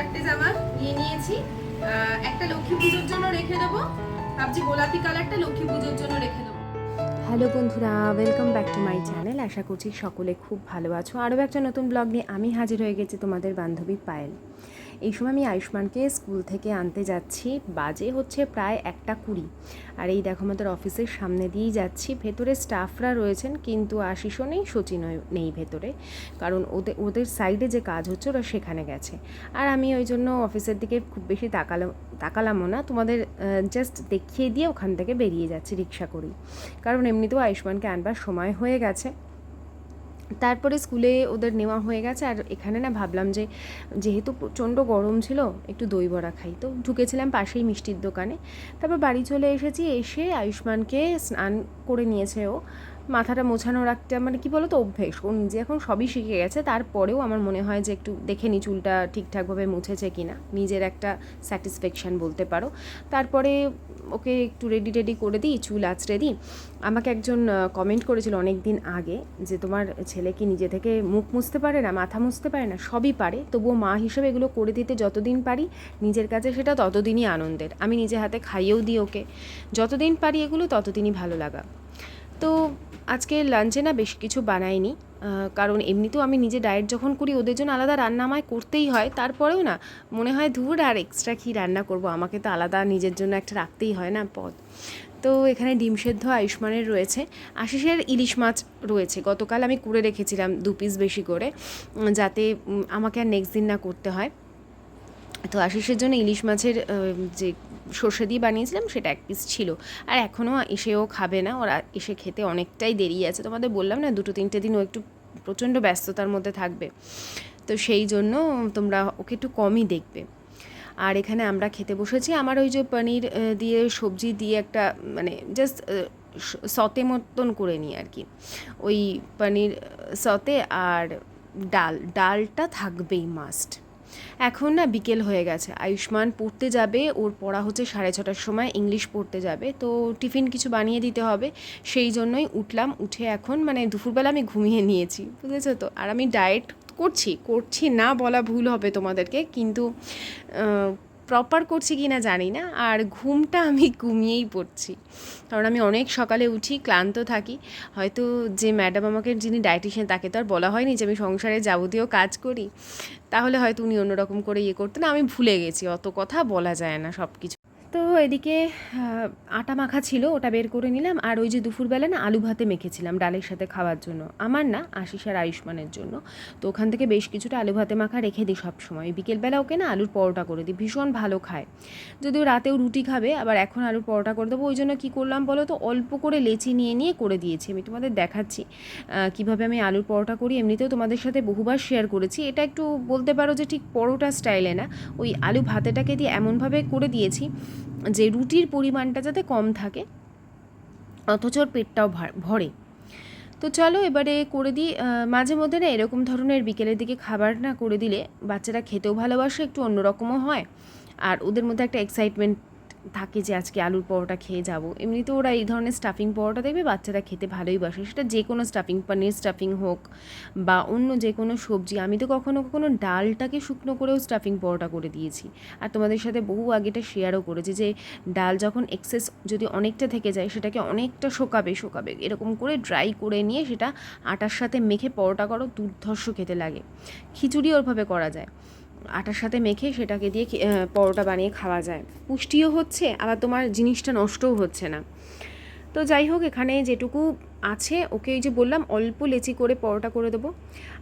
চারটে জামা নিয়ে নিয়েছি। একটা লক্ষ্মী পুজোর জন্য রেখে দেবো। ভাবছি গোলাপি কালারটা লক্ষ্মী পুজোর জন্য রেখে দেবো। হ্যালো বন্ধুরা welcome back to my channel আশা করছি সকলে খুব ভালো আছো। আরও একটা নতুন ব্লগ নিয়ে আমি হাজির হয়ে গেছি তোমাদের বান্ধবী পায়েল। এই সময় আমি আয়ুষ্মানকে স্কুল থেকে আনতে যাচ্ছি। বাজে হচ্ছে প্রায় একটা কুড়ি। আর এই দেখো আমাদের অফিসের সামনে দিয়েই যাচ্ছি। ভেতরে স্টাফরা রয়েছেন, কিন্তু আশিসও নেই সচিনও নেই ভেতরে। কারণ ওদের ওদের সাইডে যে কাজ হচ্ছে, ওরা সেখানে গেছে। আর আমি ওই জন্য অফিসের দিকে খুব বেশি তাকালাম তাকালামও না। তোমাদের জাস্ট দেখিয়ে দিয়ে ওখান থেকে বেরিয়ে যাচ্ছি, রিক্সা করেই। কারণ এমনিতেও আয়ুষ্মানকে আনবার সময় হয়ে গেছে। তারপরে স্কুলে ওদের নেওয়া হয়ে গেছে আর এখানে না ভাবলাম যে যেহেতু প্রচণ্ড গরম ছিল, একটু দই বড়া খাই। তো ঢুকেছিলাম পাশেই মিষ্টির দোকানে। তারপর বাড়ি চলে এসেছি, এসে আয়ুষ্মানকে স্নান করে নিয়েছে ও। মাথাটা মোছানোর একটা মানে কি বলো তো অভ্যেস। ও নিজে এখন সবই শিখে গেছে, তারপরেও আমার মনে হয় যে একটু দেখে নি চুলটা ঠিকঠাকভাবে মুছেছে কি না নিজের একটা স্যাটিসফ্যাকশান বলতে পারো। তারপরে ওকে একটু রেডি টেডি করে দিই, চুল আঁচড়ে দিই। আমাকে একজন কমেন্ট করেছিল অনেক দিন আগে যে তোমার ছেলে কি নিজে থেকে মুখ মুছতে পারে না, মাথা মুছতে পারে না? সবই পারে। তবুও মা হিসেবে এগুলো করে দিতে যতদিন পারি, নিজের কাছে সেটা ততদিনই আনন্দের। আমি নিজে হাতে খাইয়েও দিই ওকে। যতদিন পারি এগুলো ততদিনই ভালো লাগা। তো আজকে লাঞ্চে না বেশ কিছু বানাইনি। কারণ এমনিতেও আমি নিজে ডায়েট যখন করি, ওদের জন্য আলাদা রান্না আমায় করতেই হয়। তারপরেও না মনে হয় ধুর আর এক্সট্রা কী রান্না করব? আমাকে তো আলাদা নিজের জন্য একটা রাখতেই হয় না পদ। তো এখানে ডিম সেদ্ধ আয়ুষ্মানের রয়েছে। আশিসের ইলিশ মাছ রয়েছে। গতকাল আমি করে রেখেছিলাম দু পিস বেশি করে যাতে আমাকে আর নেক্সট দিন না করতে হয়। তো আশিসের জন্য ইলিশ মাছের যে সর্ষে দিয়ে বানিয়েছিলাম, সেটা এক পিস ছিল। আর এখনও এসেও খাবে না, ওরা এসে খেতে অনেকটাই দেরি আছে। তোমাদের বললাম না, দুটো তিনটে দিন ও একটু প্রচণ্ড ব্যস্ততার মধ্যে থাকবে। তো সেই জন্য তোমরা ওকে একটু কমই দেখবে। আর এখানে আমরা খেতে বসেছি। আমার ওই যে পনির দিয়ে সবজি দিয়ে একটা মানে জাস্ট সতে মতন করে নিই আর কি। ওই পনির সতে আর ডাল। ডালটা থাকবেই মাস্ট এখন না বিকেল হয়ে গেছে। আয়ুষ্মান পড়তে যাবে, ওর পড়া হচ্ছে সাড়ে ছটার সময়, ইংলিশ পড়তে যাবে। তো টিফিন কিছু বানিয়ে দিতে হবে, সেই জন্যই উঠলাম, উঠে এখন মানে দুপুরবেলা আমি ঘুমিয়ে নিয়েছি, বুঝেছ তো? আর আমি ডায়েট করছি করছি না বলা ভুল হবে তোমাদেরকে, কিন্তু প্রপার করছি কি না জানি না, আর ঘুমটা আমি ঘুমিয়েই পড়ছি। কারণ আমি অনেক সকালে উঠি, ক্লান্ত থাকি। হয়তো যে ম্যাডাম আমাকে, যিনি ডায়েটিশিয়ান তাকে তো আর বলা হয়নি যে আমি সংসারে যাবতীয় কাজ করি। তাহলে হয়তো উনি অন্যরকম করে ইয়ে করতেন। আমি ভুলে গেছি, অত কথা বলা যায় না সব কিছু তো এদিকে আটা মাখা ছিল, ওটা বের করে নিলাম। আর ওই যে দুপুরবেলা না আলু ভাতে মেখেছিলাম ডালের সাথে খাওয়ার জন্য। আমার না আশিস আর আয়ুষ্মানের জন্য। তো ওখান থেকে বেশ কিছুটা আলু ভাতে মাখা রেখে দিই সবসময়। বিকেলবেলা ওকে না আলুর পরোটা করে দিই। ভীষণ ভালো খায়। যদিও রাতেও রুটি খাবে, আবার এখন আলুর পরোটা করে দেবো। ওই জন্য কী করলাম বলো তো, অল্প করে লেচি নিয়ে নিয়ে করে দিয়েছি। আমি তোমাদের দেখাচ্ছি কীভাবে আমি আলুর পরোটা করি। এমনিতেও তোমাদের সাথে বহুবার শেয়ার করেছি। এটা একটু বলতে পারো যে ঠিক পরোটা স্টাইলে না, ওই আলু ভাতেটাকে দিয়ে এমনভাবে করে দিয়েছি যে রুটির পরিমাণটা যাতে কম থাকে, অথচ ওর পেটটাও ভরে। তো চলো এবারে করে দিই মাঝে মধ্যে না এরকম ধরনের বিকেলের দিকে খাবার না করে দিলে বাচ্চারা খেতেও ভালোবাসে, একটু অন্যরকমও হয়। আর ওদের মধ্যে একটা এক্সাইটমেন্ট থাকে যে আজকে আলুর পরোটা খেয়ে যাব। এমনিতে ওরা এই ধরনের স্টাফিং পরোটা দেখবে, বাচ্চারা খেতে ভালোই বাসে। সেটা যে কোনো স্টাফিং পনির স্টাফিং হোক বা অন্য যে কোনো সবজি। আমি তো কখনো কখনো ডালটাকে শুকনো করেও স্টাফিং পরোটা করে দিয়েছি। আর তোমাদের সাথে বহু আগেটা শেয়ারও করেছি যে, ডাল যখন এক্সেস যদি অনেকটা থেকে যায়, সেটাকে অনেকটা শোকাবে শোকাবে। এরকম করে ড্রাই করে নিয়ে সেটা আটার সাথে মেখে পরোটা করো, দুর্ধর্ষ খেতে লাগে। খিচুড়ি ওরভাবে করা যায়। আটার সাথে মেখে সেটাকে দিয়ে পরোটা বানিয়ে খাওয়া যায়। পুষ্টিও হচ্ছে, আবার তোমার জিনিসটা নষ্টও হচ্ছে না। তো যাই হোক, এখানে যেটুকু আছে, ওকে এই যে বললাম, অল্প লেচি করে পরোটা করে দেবো।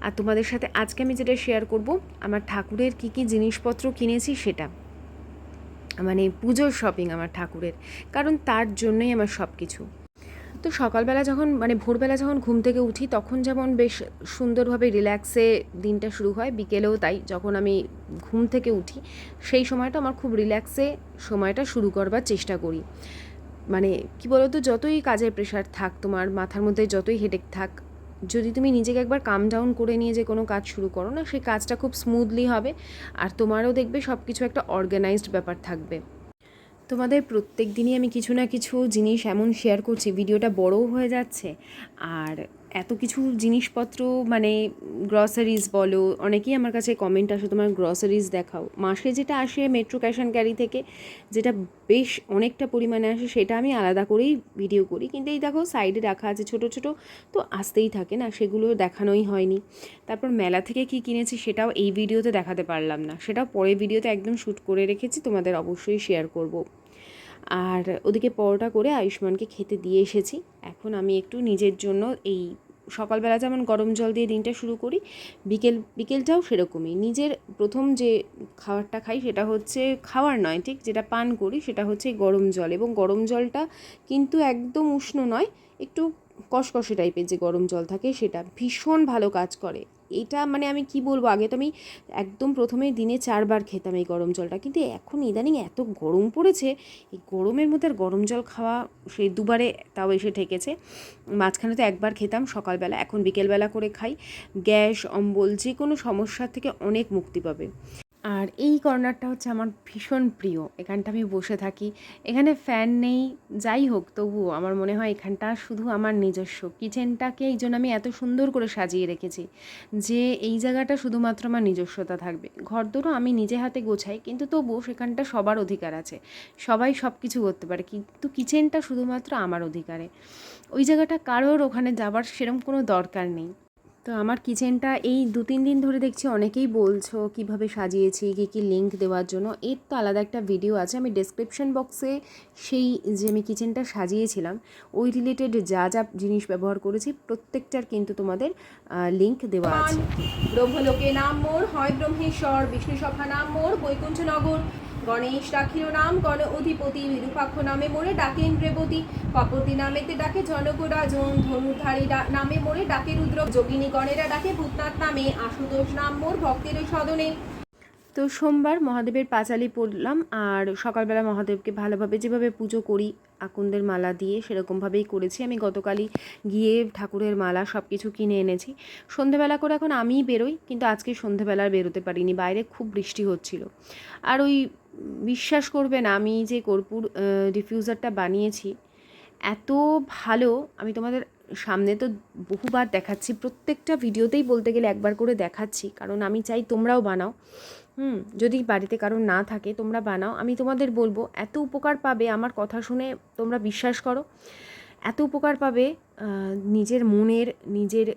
আর তোমাদের সাথে আজকে আমি যেটা শেয়ার করব, আমার ঠাকুরের কী কী জিনিসপত্র কিনেছি সেটা। মানে পুজোর শপিং আমার ঠাকুরের, কারণ তার জন্যই আমার সব কিছু তো সকালবেলা যখন মানে ভোরবেলা যখন ঘুম থেকে উঠি, তখন যেমন বেশ সুন্দরভাবে রিল্যাক্সে দিনটা শুরু হয়, বিকেলেও তাই। যখন আমি ঘুম থেকে উঠি, সেই সময়টা আমার খুব রিল্যাক্সে সময়টা শুরু করবার চেষ্টা করি। মানে কি বলতো, যতই কাজের প্রেশার থাক তোমার, মাথার মধ্যে যতই হেডেক থাক, যদি তুমি নিজেকে একবার কাম ডাউন করে নিয়ে যে কোনো কাজ শুরু করো না, সেই কাজটা খুব স্মুথলি হবে। আর তোমারও দেখবে সব কিছু একটা অর্গানাইজড ব্যাপার থাকবে। তোমাদের প্রত্যেক দিনই আমি কিছু না কিছু জিনিস এমন শেয়ার করছি, ভিডিওটা বড়ও হয়ে যাচ্ছে, আর এত কিছু জিনিসপত্র মানে গ্রসারিজ বলো, অনেকেই আমার কাছে কমেন্ট আসে, তোমার গ্রসারিজ দেখাও। মাসে যেটা আসে মেট্রো ক্যাশ অ্যান্ড ক্যারি থেকে, যেটা বেশ অনেকটা পরিমাণে আসে, সেটা আমি আলাদা করেই ভিডিও করি। কিন্তু এই দেখো সাইডে রাখা আছে ছোট ছোট, তো আসতেই থাকে না, সেগুলো দেখানোই হয়নি। তারপর মেলা থেকে কি কিনেছি, সেটাও এই ভিডিওতে দেখাতে পারলাম না। সেটাও পরের ভিডিওতে একদম শ্যুট করে রেখেছি, তোমাদের অবশ্যই শেয়ার করব। আর ওদিকে পরোটা করে আয়ুষ্মানকে খেতে দিয়ে এসেছি। এখন আমি একটু নিজের জন্য এই সকালবেলা যেমন গরম জল দিয়ে দিনটা শুরু করি, বিকেল, বিকেলটাও সেরকমই। নিজের প্রথম যে খাবারটা খাই সেটা হচ্ছে খাওয়ার নয়, ঠিক? যেটা পান করি সেটা হচ্ছে গরম জল। এবং গরম জলটা কিন্তু একদম উষ্ণ নয়, একটু কষকষে টাইপের যে গরম জল থাকে সেটা ভীষণ ভালো কাজ করে। এটা মানে আমি কি বলব? আগে তো আমি একদম প্রথমে দিনে চারবার খেতাম এই গরম জলটা। কিন্তু এখন ইদানিং এত গরম পড়েছে, এই গরমের মধ্যে আর গরম জল খাওয়া সেই দুবারে তাও এসে ঠেকেছে। মাঝখানে তো একবার খেতাম সকালবেলা, এখন বিকেলবেলা করে খাই। গ্যাস, অম্বল যে কোনো সমস্যার থেকে অনেক মুক্তি পাবে। আর এই কর্নারটা হচ্ছে আমার ভীষণ প্রিয়। এখানটা আমি বসে থাকি। এখানে ফ্যান নেই, যাই হোক, তবুও আমার মনে হয় এখানটা শুধু আমার নিজস্ব। কিচেনটাকে এই জন্য আমি এত সুন্দর করে সাজিয়ে রেখেছি যে এই জায়গাটা শুধুমাত্র আমার নিজস্বতা থাকবে। ঘর দৌড়ও আমি নিজে হাতে গোছাই, কিন্তু তবুও সেখানটা সবার অধিকার আছে। সবাই সব কিছু করতে পারে, কিন্তু কিচেনটা শুধুমাত্র আমার অধিকারে। ওই জায়গাটা কারোর ওখানে যাবার সেরকম কোনো দরকার নেই। তো আমার কিচেনটা এই দু, তিন দিন ধরে দেখছি অনেকেই বলছো কীভাবে সাজিয়েছি, কী কী লিঙ্ক দেওয়ার জন্য। এর তো আলাদা একটা ভিডিও আছে, আমি ডেসক্রিপশন বক্সে সেই যে আমি কিচেনটা সাজিয়েছিলাম, ওই রিলেটেড যা যা জিনিস ব্যবহার করেছি, প্রত্যেকটার কিন্তু তোমাদের লিঙ্ক দেওয়া আছে। ব্রহ্মলোকে নাম মোর, হয় ব্রহ্মেশ্বর বিষ্ণু সভা নাম মোর, বৈকুণ্ঠনগর গণেশ ডাকির নাম গণ অধিপতি বিরূপাক্ষ নামে মোরে ডাকে ইন্দ্রেবতী কপতি নামেতে ডাকে জনকরাজন, ধনুধারী ডা- নামে মোরে ডাকে রুদ্র। যোগিনী গণেরা ডাকে ভূতনাথ নামে, আশুতোষ নাম মোর ভক্তের সদনে। তো সোমবার মহাদেবের পাঁচালি পড়লাম, আর সকালবেলা মহাদেবকে ভালোভাবে যেভাবে পুজো করি, আকুন্দের মালা দিয়ে সেরকমভাবেই করেছি। আমি গতকালই গিয়ে ঠাকুরের মালা সব কিছু কিনে এনেছি। সন্ধেবেলা করে এখন আমিই বেরোই, কিন্তু আজকে সন্ধেবেলা বেরোতে পারিনি, বাইরে খুব বৃষ্টি হচ্ছিল। আর ওই বিশ্বাস করবে না আমি যে কর্পূর ডিফিউজারটা বানিয়েছি, এত ভালো, আমি তোমাদের সামনে তো বহুবার দেখাচ্ছি, প্রত্যেকটা ভিডিওতেই বলতে গেলে একবার করে দেখাচ্ছি, কারণ আমি চাই তোমরাও বানাও, হুম, যদি বাড়িতে কারও না থাকে, তোমরা বানাও, আমি তোমাদের বলব, এত উপকার পাবে, আমার কথা শুনে তোমরা বিশ্বাস করো, এত উপকার পাবে নিজের মনের, নিজের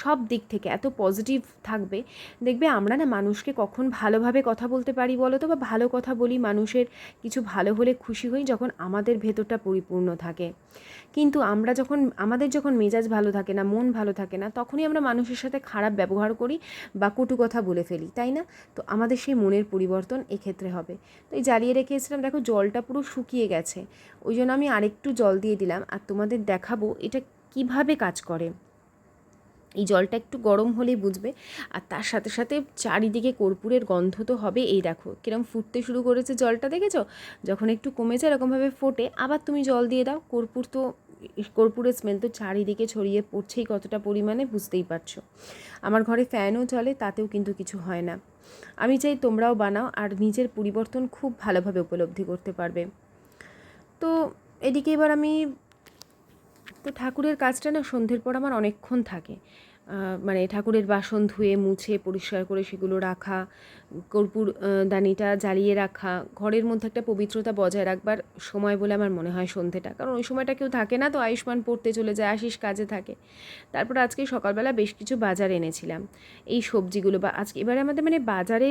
সব দিক থেকে এত পজিটিভ থাকবে, দেখবে আমরা না মানুষকে কখন ভালোভাবে কথা বলতে পারি বলো তো বা ভালো কথা বলি মানুষের কিছু ভালো হলে খুশি হই যখন আমাদের ভেতরটা পরিপূর্ণ থাকে। কিন্তু আমরা যখন, আমাদের যখন মেজাজ ভালো থাকে না, মন ভালো থাকে না, তখনই আমরা মানুষের সাথে খারাপ ব্যবহার করি বা কটু কথা বলে ফেলি, তাই না? তো আমাদের সেই মনের পরিবর্তন এক্ষেত্রে হবে। তো এই জ্বালিয়ে রেখেছিলাম দেখো জলটা পুরো শুকিয়ে গেছে, ওই জন্য আমি আরেকটু জল দিয়ে দিলাম, আর তোমাদের দেখাবো এটা কীভাবে কাজ করে। এই জলটা একটু গরম হলেই বুঝবে। আর তার সাথে সাথে চারিদিকে কর্পূরের গন্ধ তো হবে এই দেখো, কিরম ফুটতে শুরু করেছে জলটা, দেখেছ? যখন একটু কমেছে, এরকমভাবে ফোটে। আবার তুমি জল দিয়ে দাও। কর্পূর তো, কর্পূরের স্মেল তো চারিদিকে ছড়িয়ে পড়ছেই কতটা পরিমাণে, বুঝতেই পারছ। আমার ঘরে ফ্যানও চলে তাতেও কিন্তু কিছু হয় না। আমি চাই তোমরাও বানাও, আর নিজের পরিবর্তন খুব ভালোভাবে উপলব্ধি করতে পারবে। তো, এদিকে এবার আমি তো ঠাকুরের কাজটা না সন্ধ্যের পর আমার অনেকক্ষণ থাকে। মানে ঠাকুরের বাসন ধুয়ে, মুছে, পরিষ্কার করে সেগুলো রাখা, কর্পূর দানিটা জ্বালিয়ে রাখা, ঘরের মধ্যে একটা পবিত্রতা বজায় রাখবার সময় বলে আমার মনে হয় সন্ধ্যেটা কারণ ওই সময়টা কেউ থাকে না তো, আয়ুষ্মান পড়তে চলে যায়, আশিস কাজে থাকে। তারপর আজকে সকালবেলা বেশ কিছু বাজার এনেছিলাম। এই সবজিগুলো বা আজকে এবারে আমাদের মানে বাজারে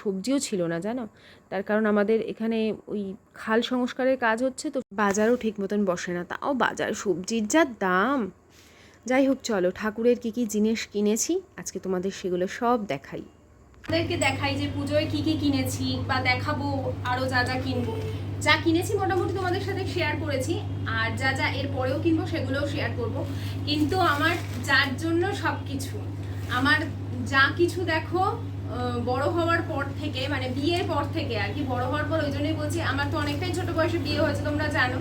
সবজিও ছিল না, জানো? তার কারণ আমাদের এখানে ওই খাল সংস্কারের কাজ হচ্ছে তো, বাজারও ঠিক মতন বসে না। তাও বাজার সবজির যা দাম যাই হোক চলো ঠাকুরের কী কী জিনিস কিনেছি, আজকে তোমাদের সেগুলো সব দেখাই। আপনাদেরকে দেখাই যে পুজোয় কি কি কিনেছি বা দেখাবো, আরও যা যা কিনবো। যা কিনেছি মোটামুটি তোমাদের সাথে শেয়ার করেছি, আর যা যা এর পরেও কিনবো সেগুলোও শেয়ার করব। কিন্তু আমার যার জন্য সব কিছু আমার যা কিছু দেখো বড় হওয়ার পর থেকে মানে বিয়ের পর থেকে আর কি, বড় হওয়ার পর ওই জন্যই বলছি, আমার তো অনেকটাই ছোট বয়সে বিয়ে হয়েছে, তোমরা জানো,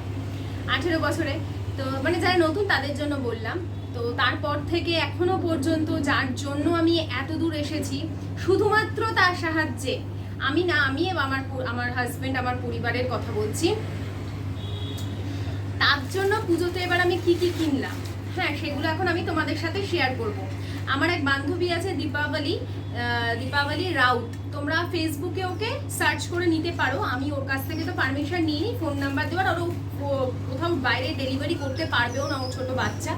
আঠেরো বছরে। তো মানে যারা নতুন তাদের জন্য বললাম। তো তারপর থেকে এখনও পর্যন্ত যার জন্য আমি এত দূর এসেছি, শুধুমাত্র তার সাহায্যে। আমি না, আমি আমার আমার হাজবেন্ড আমার পরিবারের কথা বলছি। তার জন্য পুজোতে এবার আমি কি কি কিনলাম? হ্যাঁ সেগুলো এখন আমি তোমাদের সাথে শেয়ার করব। আমার এক বান্ধবী আছে দীপাবলি দীপাবলি রাউত। তোমরা ফেসবুকে ওকে সার্চ করে নিতে পারো। আমি ওর কাছ থেকে তো পারমিশন নিইনি ফোন নাম্বার দেওয়ার। আর ও, ও- কোথাও বাইরে ডেলিভারি করতে পারবেও না, ও ছোট বাচ্চা।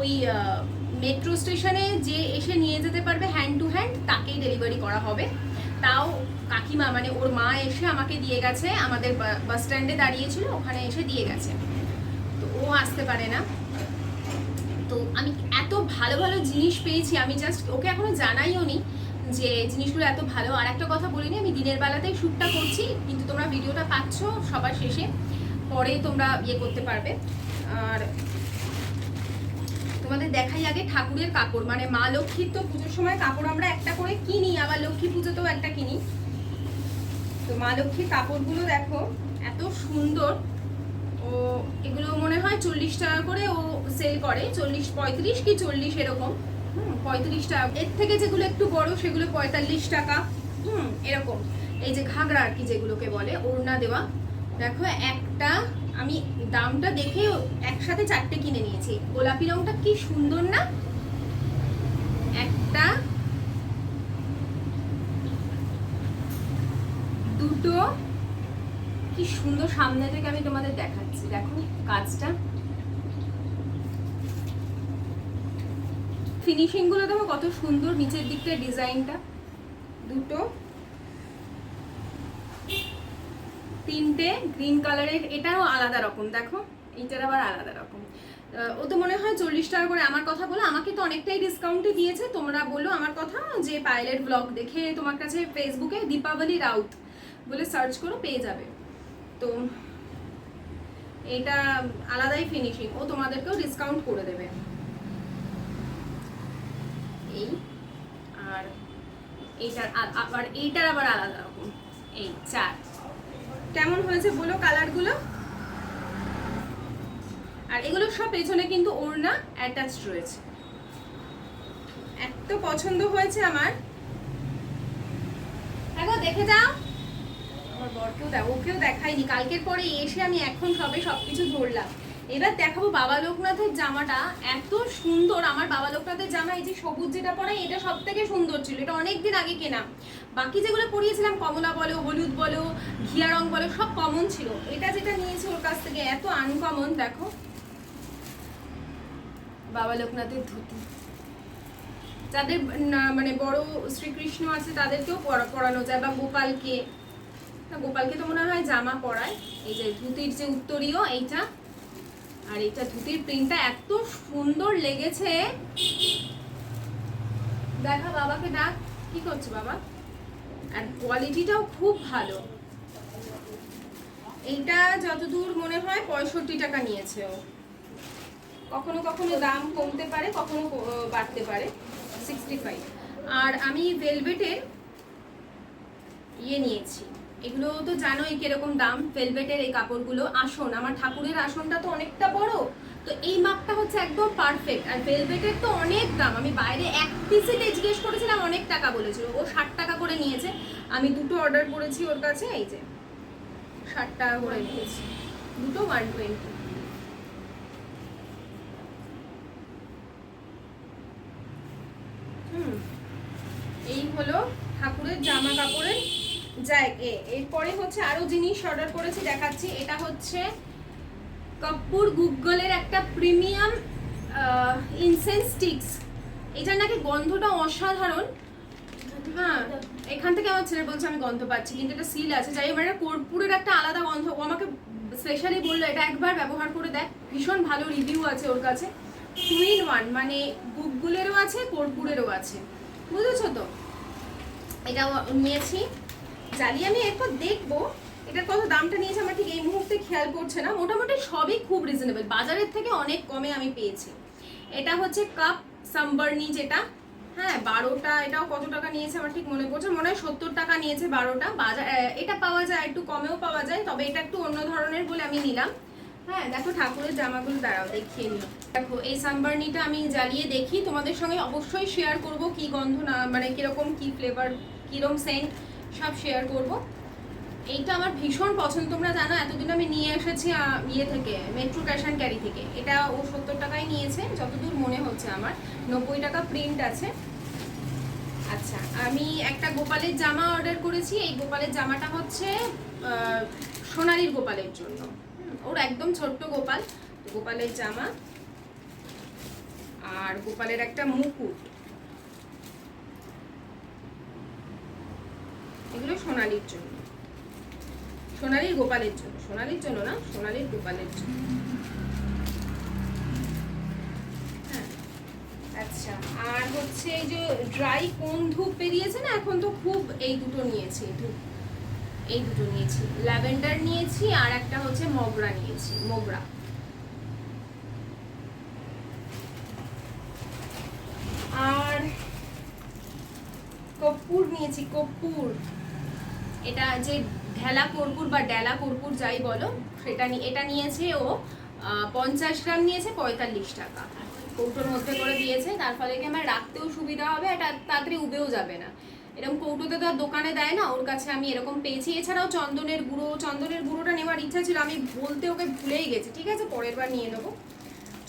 ওই মেট্রো স্টেশনে যে এসে নিয়ে যেতে পারবে হ্যান্ড টু হ্যান্ড তাকেই ডেলিভারি করা হবে। তাও কাকিমা মানে ওর মা এসে আমাকে দিয়ে গেছে, আমাদের বাস স্ট্যান্ডে দাঁড়িয়েছিল, ওখানে এসে দিয়ে গেছে। তো ও আসতে পারে না। তো আমি এত ভালো ভালো জিনিস পেয়েছি, আমি জাস্ট ওকে এখনও জানাইও নি যে জিনিসগুলো এত ভালো। আর একটা কথা বলিনি, আমি দিনের বেলাতেই শ্যুটটা করছি, কিন্তু তোমরা ভিডিওটা পাচ্ছ সবার শেষে, পরে তোমরা ইয়ে করতে পারবে। আর তোমাদের দেখাই আগে ঠাকুরের কাপড়। মানে মা লক্ষ্মীর তো পুজোর সময় কাপড় আমরা একটা করে কিনি, আবার লক্ষ্মী পুজোতেও একটা কিনি। তো মা লক্ষ্মীর কাপড়গুলো দেখো, এত সুন্দর। ও, এগুলো মনে হয় চল্লিশ টাকা করে ও সেল করে। চল্লিশ, পঁয়ত্রিশ কি চল্লিশ এরকম। হুম, পঁয়ত্রিশ টাকা। এর থেকে যেগুলো একটু বড়, সেগুলো পঁয়তাল্লিশ টাকা। হুম, এরকম। এই যে ঘাগরা আর কি যেগুলোকে বলে, ওড়না দেওয়া। দেখো একটা, আমি দামটা দেখে একসাথে চারটে কিনে নিয়েছি। গোলাপি রংটা কি সুন্দর না? একটা, দুটো। কি সুন্দর সামনে থেকে আমি তোমাদের দেখাচ্ছি। দেখো কাজটা। ফিনিশিংগুলো দেখো কত সুন্দর, নিচের দিকটা ডিজাইনটা দুটো। তিনটে গ্রিন কালারের এটাও আলাদা রকম, দেখো, এইটার আবার আলাদা রকম। ও তো মনে হয় চল্লিশ টাকা করে আমার কথা বলো, আমাকে তো অনেকটাই ডিসকাউন্টে দিয়েছে, তোমরা বলো আমার কথা, যে পাইলেট ব্লগ দেখে তোমার কাছে ফেসবুকে দীপাবলি রাউত বলে সার্চ করো, পেয়ে যাবে। তো এটা আলাদাই ফিনিশিং ও তোমাদেরকেও ডিসকাউন্ট করে দেবে। এই, আর এইটার আবার এইটার আবার আলাদা রকম। এই, চার। কেমন হয়েছে বলো কালারগুলো? আর এগুলো সব পেছনে কিন্তু ওড়না অ্যাটাচ রয়েছে। এত পছন্দ হয়েছে আমার। দেখো, দেখে যাও। আমার বরকেও দেখ ওকেও দেখাইনি। কালকের পরে এসে আমি এখন সবে সবকিছু ধরলাম। এবার দেখাবো বাবা লোকনাথের জামাটা। এত সুন্দর আমার বাবা লোকনাথের জামা, এই যে সবুজ যেটা পরে, এটা সব থেকে সুন্দর ছিল। এটা অনেক দিন আগে কেনা। বাকি যেগুলো পরিয়েছিলাম, কমলা বলো, হলুদ বলো, ঘিয়া রং বলো, সব কমন ছিল। এটা যেটা নিয়েছি ওর কাছ থেকে, এত আনকমন দেখো। বাবা লোকনাথের ধুতি। যাদের মানে বড় শ্রীকৃষ্ণ আছে, তাদেরকেও পরানো যায়, বা গোপালকে। গোপালকে তো মনে হয় জামা পরায়। এই যে ধুতির যে উত্তরীয়, এইটা আর এটা ধুতির প্রিন্টটা এত সুন্দর লেগেছে। দেখা, বাবাকে ডাক। কি করছে বাবা? আর কোয়ালিটিটাও খুব ভালো। এইটা যতদূর মনে হয় পঁয়ষট্টি টাকা নিয়েছে ও। কখনো কখনো দাম কমতে পারে, কখনো বাড়তে পারে। সিক্সটি ফাইভ আর আমি ভেলভেটের ইয়ে নিয়েছি। এগুলো তো জানোই কীরকম দাম ভেলভেটের এই কাপড়গুলো। আসন, আমার ঠাকুরের আসনটা তো অনেকটা বড়। তো এই মাপটা হচ্ছে একদম পারফেক্ট আর ভেলভেটের তো অনেক দাম। আমি বাইরে এক পিসে জিজ্ঞেস করেছিলাম, অনেক টাকা বলেছিল। ও ষাট টাকা করে নিয়েছে। আমি দুটো অর্ডার করেছি ওর কাছে, এই যে ষাট টাকা করে নিয়েছি। দুটো ওয়ান টোয়েন্টি হুম এই হলো ঠাকুরের জামা কাপড়ের জায়গা এরপরে হচ্ছে আরও জিনিস অর্ডার করেছি, দেখাচ্ছি। এটা হচ্ছে কাপুর গুগলের একটা প্রিমিয়াম ইনসেন্স স্টিক্স এটার নাকি গন্ধটা অসাধারণ। হ্যাঁ এখান থেকে আমার ছেলে বলছে, আমি গন্ধ পাচ্ছি, কিন্তু এটা সিল আছে। যাই এটা কর্পূরের একটা আলাদা গন্ধ। ও আমাকে স্পেশালি বলল, এটা একবার ব্যবহার করে দেখ, ভীষণ ভালো রিভিউ আছে ওর কাছে। টু ইন ওয়ান মানে গুগলেরও আছে, কর্পূরেরও আছে। বুঝেছ তো? এটা নিয়েছি। জ্বালিয়ে আমি এরপর দেখব এটার কত দামটা নিয়েছে, আমার ঠিক এই মুহূর্তে খেয়াল পড়ছে না। মোটামুটি সবই খুব রিজনেবল বাজারের থেকে অনেক কমে আমি পেয়েছি। এটা হচ্ছে কাপ সাম্বার্নি যেটা। হ্যাঁ বারোটা, এটাও কত টাকা নিয়েছে আমার ঠিক মনে পড়ছে মনে হয় সত্তর টাকা নিয়েছে বারোটা। বাজার এটা পাওয়া যায়, একটু কমেও পাওয়া যায়, তবে এটা একটু অন্য ধরনের বলে আমি নিলাম। হ্যাঁ দেখো ঠাকুরের জামাগুলো, দাঁড়াও, দেখিয়ে নিও দেখো, এই সানবার্নিটা আমি জ্বালিয়ে দেখি। তোমাদের সঙ্গে অবশ্যই শেয়ার করব কি গন্ধ না মানে কীরকম, কি ফ্লেভার কিরম সেন্ট সব শেয়ার করব। এইটা আমার ভীষণ পছন্দ। তোমরা জানো, এতদিন আমি নিয়ে এসেছি ইয়ে থেকে মেট্রো ক্যাশ অ্যান্ড ক্যারি থেকে। এটা ও সত্তর টাকায় নিয়েছে, যতদূর মনে হচ্ছে আমার। নব্বই টাকা প্রিন্ট আছে। আচ্ছা আমি একটা গোপালের জামা অর্ডার করেছি। এই গোপালের জামাটা হচ্ছে সোনালির গোপালের জন্য। ওর একদম ছোট্ট গোপাল। গোপালের জামা। আর গোপালের একটা মুকুট এগুলো সোনালির জন্য। সোনালির গোপালের জন্য। সোনালির জন্য না, সোনালির গোপালের জন্য। হ্যাঁ। আচ্ছা আর হচ্ছে এই যে ড্রাই কোন ধূপ বেরিয়েছে না, এখন তো খুব এই দুটো নিয়েছি ধূপ। এই দুটো নিয়েছি। ল্যাভেন্ডার নিয়েছি আর একটা হচ্ছে মগরা নিয়েছি, মোগরা। আর কর্পূর নিয়েছি কর্পূর এটা যে ঢেলা কর্পূর বা ডেলা কর্পূর যাই বলো, সেটা এটা নিয়েছে ও পঞ্চাশ গ্রাম নিয়েছে পঁয়তাল্লিশ টাকা। কৌটোর মধ্যে করে দিয়েছে, তার ফলে কি আমার রাখতেও সুবিধা হবে, এটা তাড়াতাড়ি উবেও যাবে না। এরকম কৌটোতে তো আর দোকানে দেয় না, ওর কাছে আমি এরকম পেয়েছি। এছাড়াও চন্দনের গুঁড়ো, চন্দনের গুঁড়োটা নেওয়ার ইচ্ছা ছিল, আমি বলতে ওকে ভুলেই গেছি, ঠিক আছে? পরের বার নিয়ে নেব।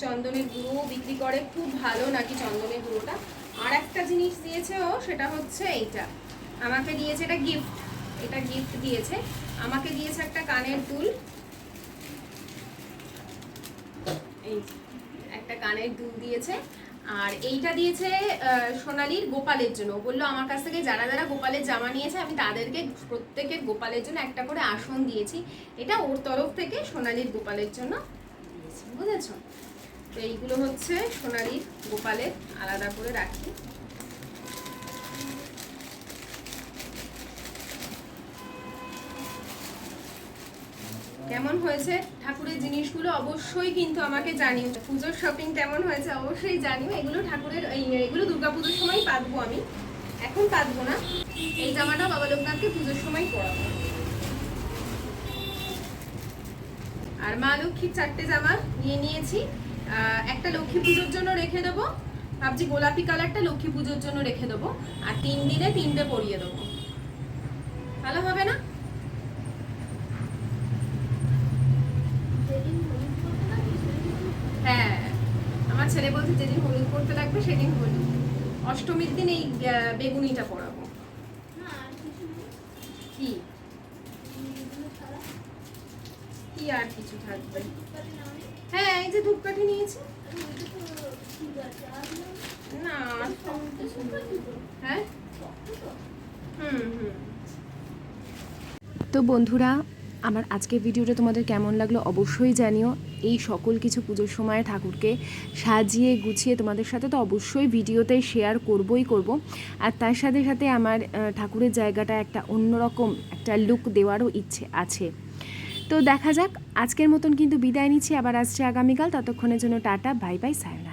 চন্দনের গুঁড়ো বিক্রি করে, খুব ভালো নাকি চন্দনের গুঁড়োটা? আর একটা জিনিস দিয়েছে ও, সেটা হচ্ছে এইটা। আমাকে দিয়েছে এটা গিফট এটা গিফট দিয়েছে। আমাকে দিয়েছে একটা কানের দুল। এই একটা কানের দুল দিয়েছে। আর এইটা দিয়েছে সোনালির গোপালের জন্য। বলল, আমার কাছ থেকে যারা যারা গোপালের জামা নিয়েছে, আমি তাদেরকে প্রত্যেকের গোপালের জন্য একটা করে আসন দিয়েছি। এটা ওর তরফ থেকে সোনালির গোপালের জন্য বুঝেছ? তো এইগুলো হচ্ছে সোনালির গোপালের আলাদা করে রাখি। কেমন হয়েছে? ঠাকুরের জিনিসগুলো অবশ্যই কিন্তু আমাকে জানিও। পুজোর শপিং কেমন হয়েছে অবশ্যই জানিও। এগুলো ঠাকুরের এগুলো দুর্গাপুজোর সময় পাতবো আমি। এখন পাতবো না। এই জামাটা বাবা লোকনাথকে পুজোর সময় পরাবো। আর মা লক্ষ্মীর চারটে জামা নিয়ে নিয়েছি। একটা লক্ষ্মী পুজোর জন্য রেখে দেবো। ভাবছি গোলাপি কালারটা লক্ষ্মী পুজোর জন্য রেখে দেবো। আর তিন দিনে তিনটে পরিয়ে দেবো। ভালো হবে না হ্যাঁ আমার ছেলে বলছে যেদিন হলুদ পড়তে লাগবে সেদিন হলুদ। অষ্টমীর দিন এই বেগুনিটা পরাবো। কি? কি আর কিছু থাকবে? হ্যাঁ এই যে ধূপকাঠি নিয়েছি। না। হ্যাঁ? হুম হুম। তো বন্ধুরা আমার আজকের ভিডিওটা তোমাদের কেমন লাগল অবশ্যই জানিও। এই সকল কিছু পুজোর সময় ঠাকুরকে সাজিয়ে গুছিয়ে তোমাদের সাথে তো অবশ্যই ভিডিওতে শেয়ার করবই করব। আর তার সাথে সাথে আমার ঠাকুরের জায়গাটা একটা অন্যরকম একটা লুক দেওয়ারও ইচ্ছে আছে। তো দেখা যাক, আজকের মতন কিন্তু বিদায় নিচ্ছি। আবার আসছে আগামীকাল। ততক্ষণের জন্য টাটা বাই বাই সায়না